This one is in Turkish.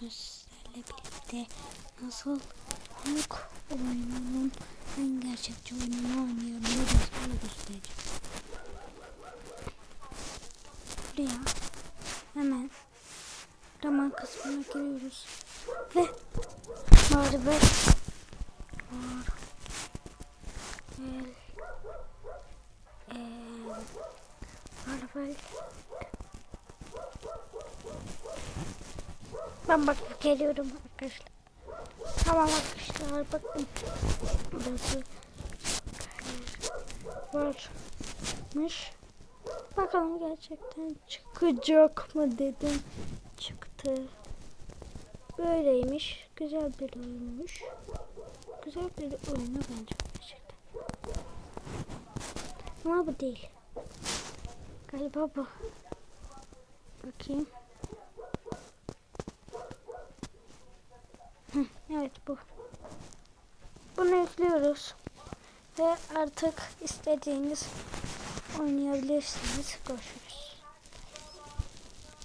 bugün sizlerle birlikte nasıl Hulk oyununun en gerçekçi oyununu oynayabiliriz? Onu göstereceğim. Buraya hemen zaman kısmına giriyoruz. Ve Marvel Marvel Marvel Ben bakıp geliyorum arkadaşlar. Tamam arkadaşlar bakın. Burası varmış. Bakalım gerçekten çıkacak mı dedim. Çıktı. Böyleymiş. Güzel bir oyunmuş. Güzel bir oyunu bence gerçekten. Ama bu değil. Galiba bu. Bakayım. Evet bu. Bunu yüklüyoruz. Ve artık istediğiniz oynayabilirsiniz. Görüşürüz.